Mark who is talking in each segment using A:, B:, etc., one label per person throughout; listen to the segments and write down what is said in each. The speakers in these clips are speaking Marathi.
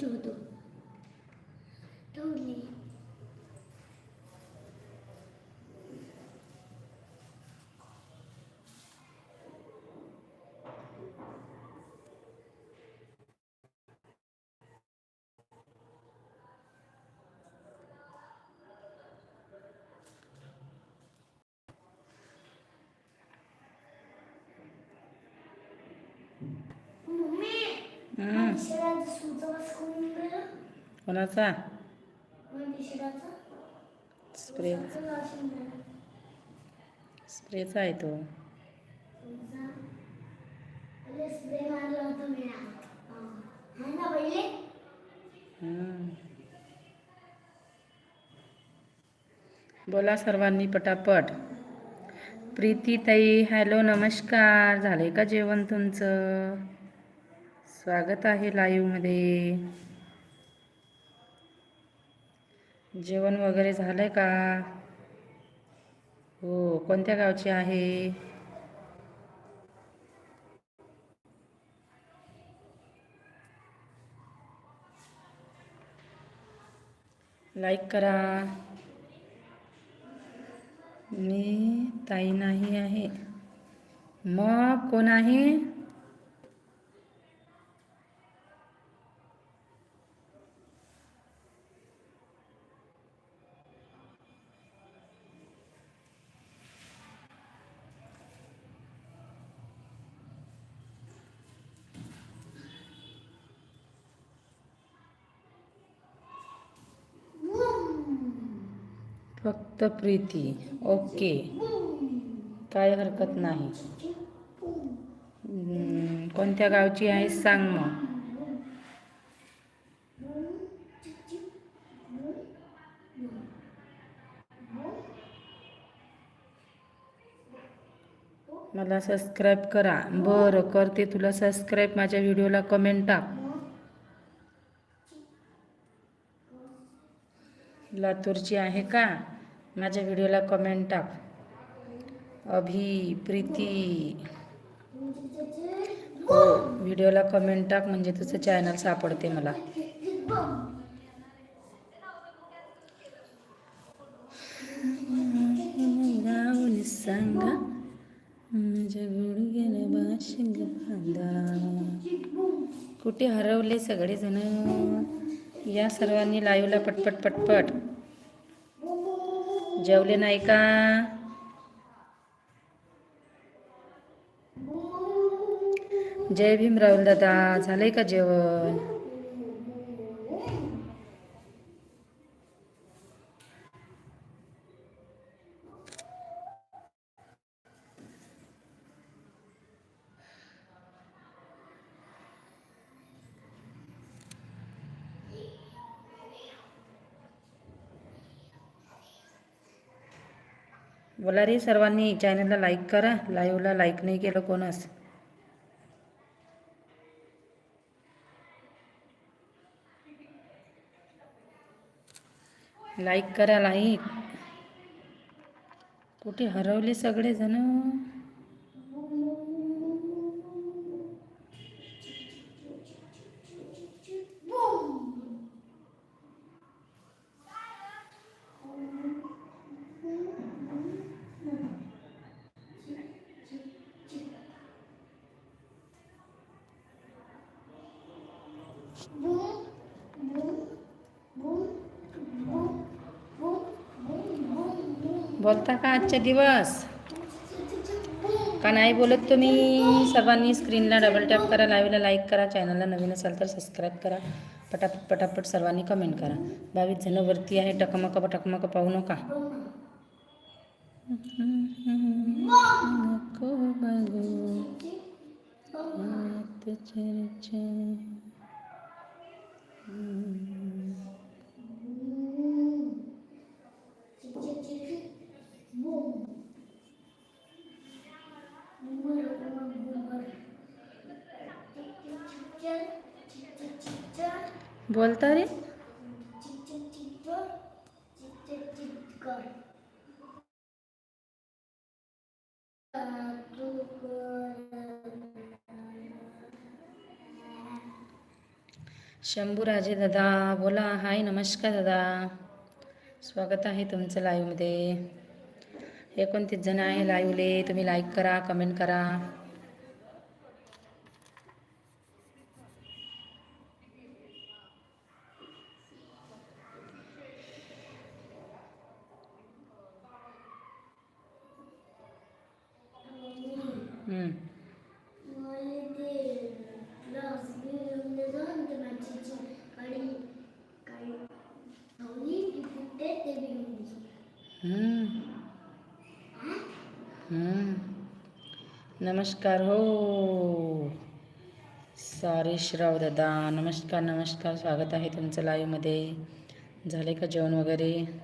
A: ठेवतो ठेवली मम्मी
B: हम्म,
A: शिराचा सूचा वास करून गेला
B: कोणाचा? स्प्रे. स्प्रेचा आहे तो. बोला सर्वांनी पटापट. प्रीती ताई हॅलो नमस्कार. झाले का जेवण तुमचं? स्वागत आहे लाईव्हमध्ये. जेवण वगैरे झालंय का? हो कोणत्या गावचे आहे? लाईक करा. मी ताई नाही आहे. मग कोण आहे? फक्त प्रीती. ओके. काय हरकत नाही. कोणत्या गावची आहेस सांग मग. मला सबस्क्राईब करा. बरं करते तुला सबस्क्राईब माझ्या व्हिडिओला कमेंट टाक. लातूरची आहे का? माझ्या व्हिडिओला कमेंट टाक. अभि प्रीती. हो व्हिडिओला कमेंट टाक म्हणजे तुझं चॅनल सापडते मला. गाऊन सांगा माझ्या गुडघ्याला बाशिंग बांधा कुठे हरवले सगळेजण? या सर्वांनी लाईव्हला पटपट पटपट. जेवले नाही का? जय भीम राहुल दादा झालंय का जेवण? बोला रे सर्वांनी चॅनलला लाईक करा. लाईव्हला लाईक नाही केलं कोणास लाईक करा लाईक कुठे हरवले सगळेजण? बोलता का आजचे दिवस? का नाही बोलत तुम्ही? सर्वांनी स्क्रीनला डबल टॅप करा लाईव्हला लाईक करा चॅनलला नवीन असाल तर सबस्क्राईब करा. पटापट पटापट सर्वांनी कमेंट करा. बावीस जण वरती आहे टकमक टकमक पाहू नका बघू हात चर्चा. बोलता रे? शंभूराजे दादा बोला. हाय नमस्कार दादा. स्वागत आहे तुमचं लाईव्हमध्ये एकोणतीस जण आहे लाईव्हले तुम्ही लाईक करा कमेंट करा हम्म.
A: मला ते ग्लास घेऊन देतो आणि ते मच्छीची कढी कढी ठेवली ती फुटते ते बी घेऊन देतो
B: हम्म. हम्म. नमस्कार हो. सारेशराव दादा. नमस्कार नमस्कार. स्वागत आहे तुमचं लाईव्हमध्ये झाले का जेवण वगैरे?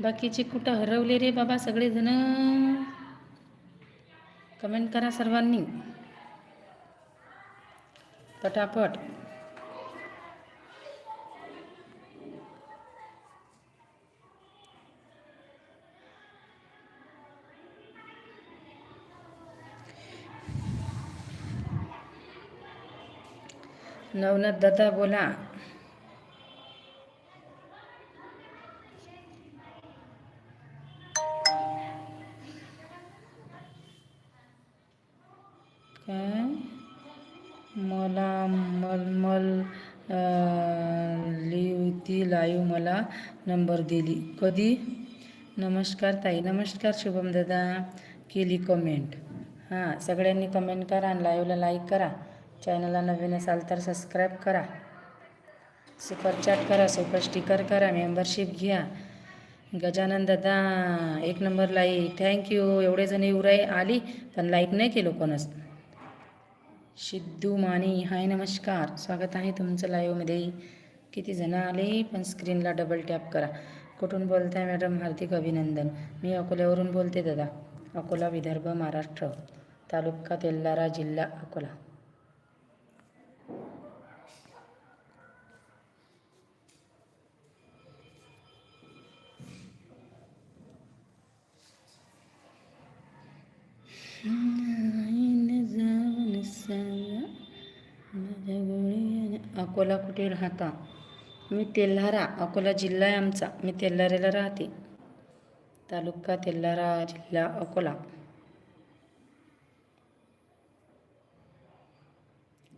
B: बाकीचे कुठं हरवले रे बाबा सगळेजण? कमेंट करा सर्वांनी. पटापट. नवनाथ दादा बोला. काय? मला मलमल लिहिती लाईव मला नंबर दिली. कधी? नमस्कार ताई. नमस्कार शुभम दादा. केली कमेंट हां सगळ्यांनी कमेंट करा आणि लाईव्हला लाईक करा. चॅनलला नवीन असाल तर सबस्क्राईब करा. सुपरचॅट करा सुपर स्टिकर करा मेंबरशिप घ्या. गजानन दादा एक नंबर लाईक. थँक्यू एवढे जण येऊ आली पण लाईक नाही केलो कोणच. सिद्धू मानी हाय नमस्कार. स्वागत आहे तुमचं लाईव्हमध्ये किती जण आले पण स्क्रीनला डबल टॅप करा. कुठून बोलताय मॅडम? हार्दिक अभिनंदन. मी अकोल्यावरून बोलते दादा. अकोला विदर्भ महाराष्ट्र. तालुका तेल्लारा जिल्हा अकोला. अकोला कुठे राहता? मी तेल्हारा अकोला जिल्हा आहे आमचा. मी तेल्हारेला राहते. तालुका तेल्हारा जिल्हा अकोला.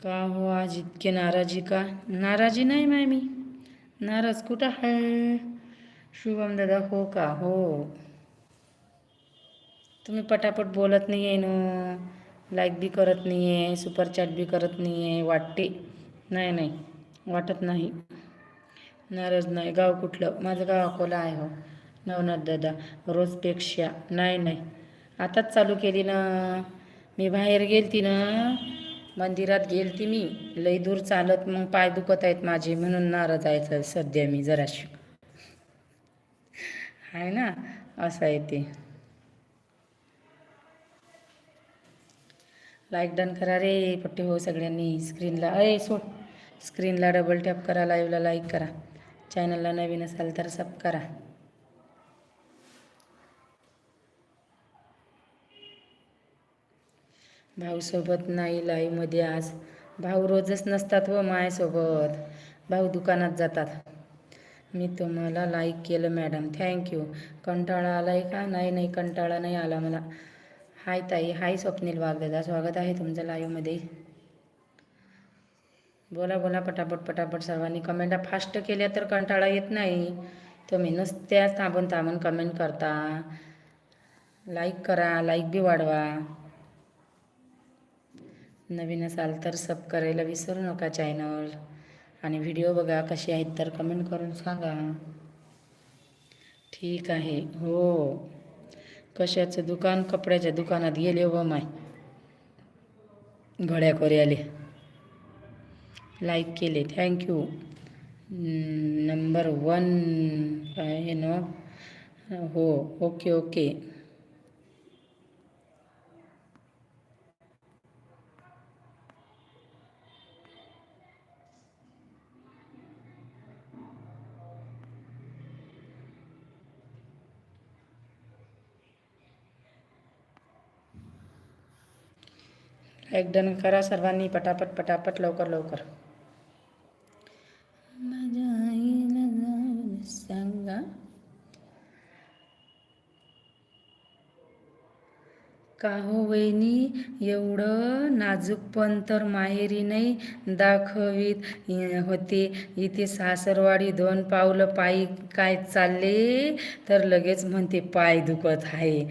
B: का हो आज इतके नाराजी का? नाराजी नाही माय मी नाराज कुठं आहे? शुभम दादा हो का? हो. तुम्ही पटापट बोलत नाही आहे ना. लाईक बी करत नाही आहे सुपर चॅट बी करत नाही आहे वाटते. नाही नाही. वाटत नाही. नाराज नाही. गाव कुठलं? माझं गाव अकोला आहे हो. नवनाथ दादा. रोजपेक्षा नाही नाही. आताच चालू केली ना. मी बाहेर गेलती ना. मंदिरात गेलती मी. लई दूर चालत मग पाय दुखत आहेत माझे. म्हणून नाराज आहे सध्या मी जराशी. आहे ना? असं आहे ते. लाईक डन करा रे पट्टी हो सगळ्यांनी. स्क्रीनला अय सोड. स्क्रीनला डबल टॅप करा लाईव्हला लाईक करा. चॅनलला नवीन असाल तर सब करा. भाऊसोबत नाही लाईव्हमध्ये आज. भाऊ रोजच नसतात व मायासोबत. भाऊ दुकानात जातात. मी तुम्हाला लाईक केलं मॅडम थँक्यू कंटाळा आलाय का? नाही नाही कंटाळा नाही आला मला. हाय ताई हाय स्वप्नील वाघदादा स्वागत आहे तुमचं लाईव्हमध्ये बोला बोला पटापट पटापट सर्वांनी. कमेंटा फास्ट केल्या तर कंटाळा येत नाही. तुम्ही नुसत्या थांबून थांबून कमेंट करता. लाईक करा लाईक बी वाढवा. नवीन असाल तर सब करायला विसरू नका चॅनल आणि व्हिडिओ बघा कसे आहेत तर कमेंट करून सांगा. ठीक आहे हो. कशाचं दुकान? कपड्याच्या दुकानात गेले व माय. घड्या कोऱ्याले लाईक केले. थँक्यू नंबर वन काय नो? हो ओके ओके एक डन करा सर्वांनी पटापट पटापट लवकर लवकर. माझ्या सांगा. का हो वहिनी एवढं नाजूकपण तर माहेरी नाही दाखवीत. होते इथे सासरवाडी दोन पावलं पायी काय चालले? तर लगेच म्हणते पाय दुखत आहे.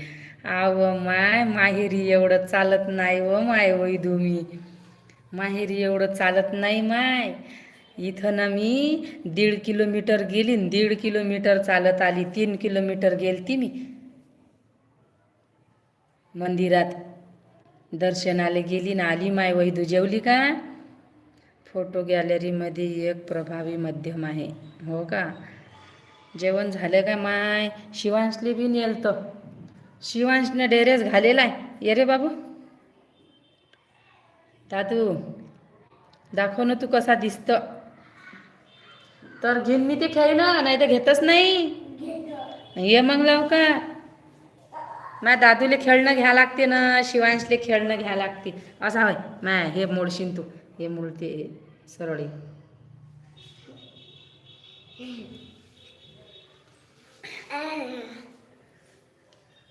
B: आव माय माहेरी एवढं चालत नाही व माय वैधू मी माहेरी एवढं चालत नाही माय. इथं ना मी दीड किलोमीटर गेली दीड किलोमीटर चालत आली तीन किलोमीटर गेलती मी. मंदिरात दर्शनाला गेली ना आली माय वैदू. जेवली का? फोटो गॅलरीमध्ये एक प्रभावी माध्यम आहे. हो का? जेवण झालं का माय? शिवांशले बी नेलतं. शिवांशने डेरेस घालेला आहे. ये रे बाबू. दादू दाखव ना तू कसा दिसत. तर घेईन मी ते खेळणं नाही तर घेतच नाही. ये मग लवकर. माय दादूले खेळणं घ्या लागते ना शिवांशले खेळणं घ्या लागते. असा होय. माय हे मोडशीन तू. हे मोडते सरळे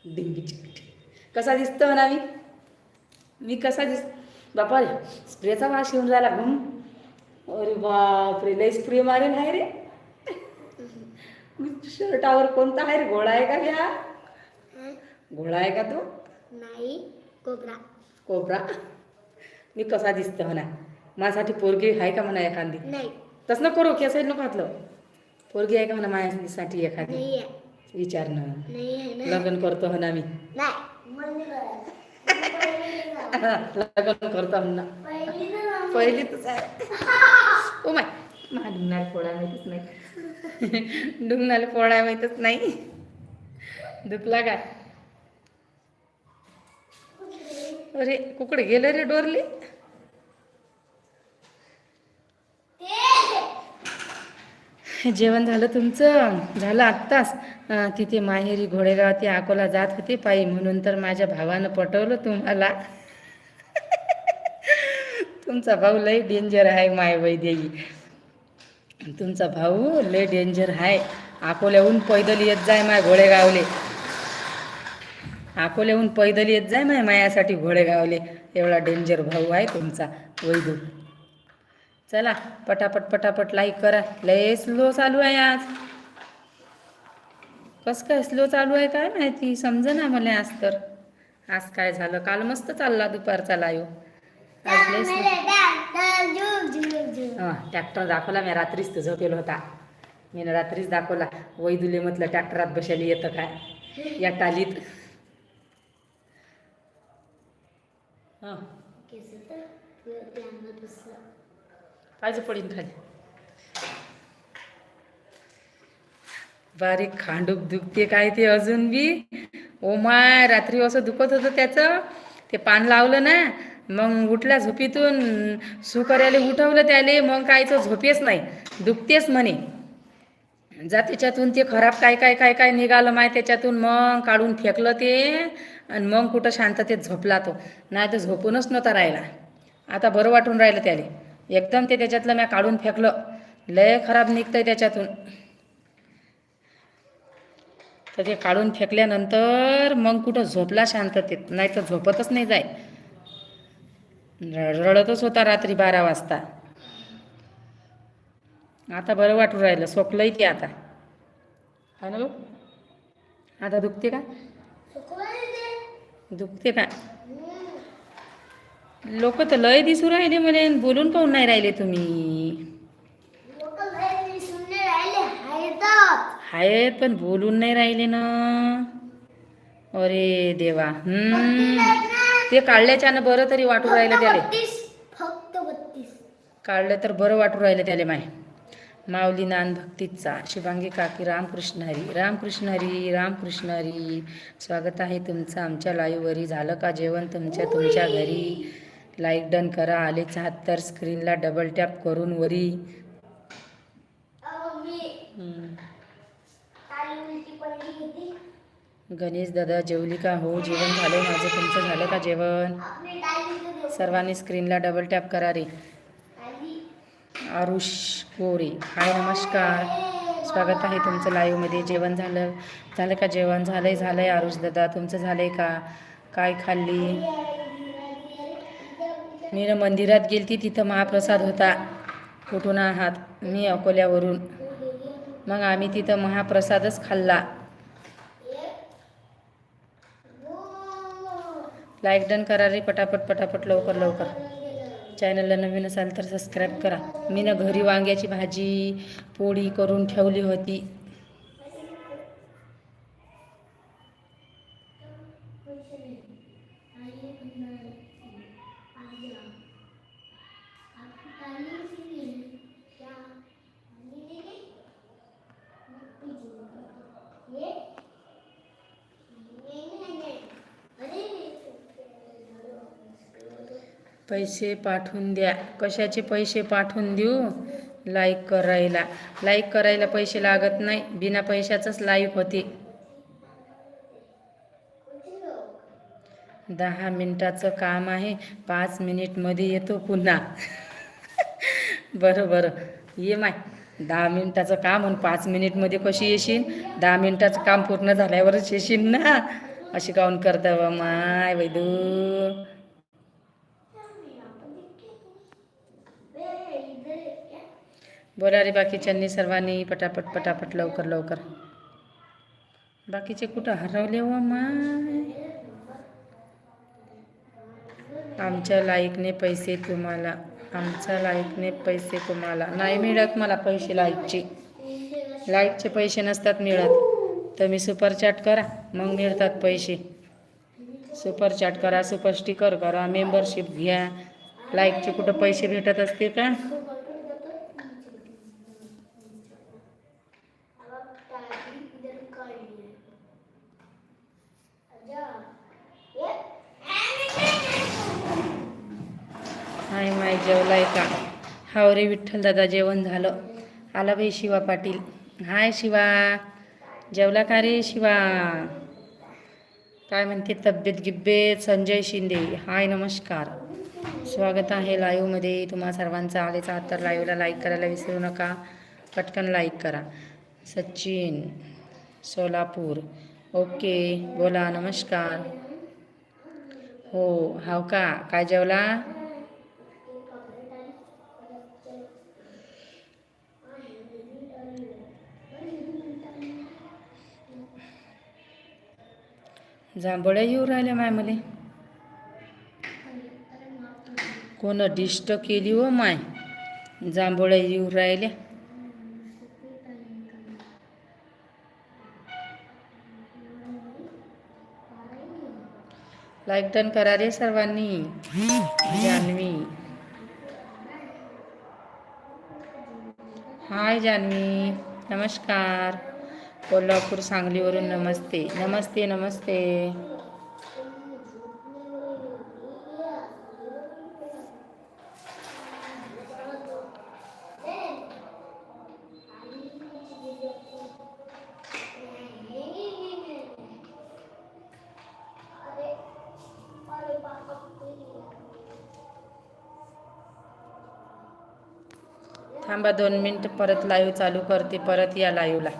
B: डिंगी कसा दिसतो म्हणा मी मी कसा दिस बापा स्प्रेचा वास येऊन राहिला. घुम अरे बापरे लय स्प्रे मारेल आहे रे. शर्टावर कोणता आहे रे? घोडा आहे का घ्या घोडा आहे का तो?
A: नाही कोबरा.
B: कोबरा. मी कसा दिसतो म्हणा. माझ्यासाठी पोरगी आहे का म्हणा एखादी?
A: नाही.
B: तसं नको करू केसाईड नको घातलं पोरगी आहे का म्हणा माझ्यासाठी एखादी? विचारणं
A: ना.
B: लग्न करतो म्हणा मी
A: नाही. म्हणजे
B: लग्न करतो म्हणा
A: पहिली
B: ओ माय. मा डुंगणाला पोळा माहीतच नाही. डुंगणाला पोळा माहीतच नाही. दुखला काय अरे कुकडे गेलं रे डोरली? जेवण झालं तुमचं? झालं आत्ताच. तिथे माहेरी घोडेगाव ते अकोला जात होते पायी. म्हणून तर माझ्या भावानं पटवलं तुम्हाला. तुमचा भाऊ लय डेंजर आहे माय वैदेही. तुमचा भाऊ लय डेंजर आहे. अकोल्याहून पैदल येत जाय माय घोडेगावले. अकोल्याहून पैदल येत जाय माय मायासाठी घोडेगावले. एवढा डेंजर भाऊ आहे तुमचा वैदू. चला पटापट पटापट लाईक करा. लय स्लो चालू आहे आज. कसं काय स्लो चालू आहे काय माहिती? समजा ना मला आज तर. आज काय झालं? काल मस्त चालला दुपारचा लाईव आज लय ट्रॅक्टर दाखवला मी रात्रीच तर झोपेल होता. मी रात्रीच दाखवला. वैदुले म्हटलं ट्रॅक्टरात बसायला येतं काय? या टालीत. हां. पाहिजे पडीन खाली. बारीक खांडूक दुखते काय ते अजून बी? ओ माय रात्री असं दुखत होतं त्याचं. ते पान लावलं ना मग उठल्या झोपीतून. सुकऱ्याला उठवलं त्याले मग कायचं झोपेच नाही. दुखतेच म्हणे. जा त्याच्यातून ते खराब काय काय काय काय निघालं माय त्याच्यातून. मग काढून फेकलं ते आणि मग कुठं शांततेत झोपला तो. नाही तर झोपूनच नव्हता राहिला. आता बरं वाटून राहिलं त्याले. एकदम ते त्याच्यातलं म्या काढून फेकलं. लय खराब निघतंय त्याच्यातून. तर ते काढून फेकल्यानंतर मग कुठं झोपला शांततेत नाही तर झोपतच नाही जाय. रडतच होता रात्री बारा वाजता. आता बरं वाटून राहिलं सोकलंय ते आता. हा ना आता दुखते का? दुखते का? लोक तर लय दिसू राहिले मला बोलून काहून नाही राहिले तुम्ही. आहेत पण बोलून नाही राहिले ना. अरे देवा हम्म. ते काढल्याच्यानं बरं तरी वाटू राहिलं त्याले.
A: फक्त बत्तीस.
B: काढलं तर बरं वाटू राहिलं त्याले माय. माऊली नान भक्तीचा. शिवांगी काकी रामकृष्ण हरी. रामकृष्ण हरी रामकृष्ण हरी. स्वागत आहे तुमचं आमच्या लाईव्हवरी. झालं का जेवण तुमच्या तुमच्या घरी? लाईक डन करा. आलेच आहात तर स्क्रीनला डबल टॅप करून वरी. गणेश दादा जेवली का हो जेवण झालं माझं तुमचं झालं का जेवण? सर्वांनी स्क्रीनला डबल टॅप करा रे. आरुष गोरे हाय नमस्कार. स्वागत आहे तुमचं लाईव्हमध्ये जेवण झालं? झालं का जेवण? झालंय झालंय आरुष दादा. तुमचं झालंय का? काय खाल्ली? मी ना मंदिरात गेलती तिथं महाप्रसाद होता. कुठून आहात? मी अकोल्यावरून. मग आम्ही तिथं महाप्रसादच खाल्ला. लाईक डन करा रे पटापट पटापट लवकर लवकर. चॅनलला नवीन असाल तर सबस्क्राईब करा. मी ना घरी वांग्याची भाजी पोळी करून ठेवली होती. पैसे पाठवून द्या. कशाचे पैसे पाठवून देऊ? लाईक करायला. लाईक करायला पैसे लागत नाही. बिना पैशाचंच लाईक होते. दहा मिनिटाचं काम आहे. पाच मिनिटमध्ये येतो पुन्हा. बरं बरं. ये माय. दहा मिनिटाचं काम आणि पाच मिनिटमध्ये कशी येशील? दहा मिनिटाचं काम पूर्ण झाल्यावरच येशील ना? अशी काऊन करता बा माय वैदू? बोला रे बाकीच्यांनी सर्वांनी पटापट पटापट लवकर लवकर. बाकीचे कुठं हरवले व माय? आमच्या लाईकने पैसे तुम्हाला आमच्या लाईकने पैसे तुम्हाला. नाही मिळत मला पैसे लाईकचे लाईकचे पैसे नसतात मिळत. तर मी सुपरचॅट करा मग मिळतात पैसे. सुपरचॅट करा सुपर स्टिकर करा मेंबरशिप घ्या. लाईकचे कुठं पैसे भेटत असते का हाय माय जेवलाय का हाव रे विठ्ठल दादा जेवण झालं. आला बाई शिवा पाटील. हाय शिवा. जेवला का रे शिवा? काय म्हणते तब्येत गिब्बेत संजय शिंदे. हाय नमस्कार. स्वागत आहे लाईव्हमध्ये. तुम्हा सर्वांचा आलेचा आहात तर लाईव्हला लाईक करायला विसरू नका. पटकन लाईक करा. सचिन सोलापूर. ओके बोला नमस्कार. हो हाव का? काय जेवला? जांभळ्या येऊ राहिल्या माय मले कोण डिस्ट केली हो माय? जांभळ्या येऊ राहिल्या. लाईक डन करा रे सर्वांनी. जान्हवी हाय जान्हवी नमस्कार. कोल्हापूर सांगलीवरून नमस्ते. नमस्ते नमस्ते. थांबा दोन मिनटं परत लाईव्ह चालू करते परत या लाईव्हला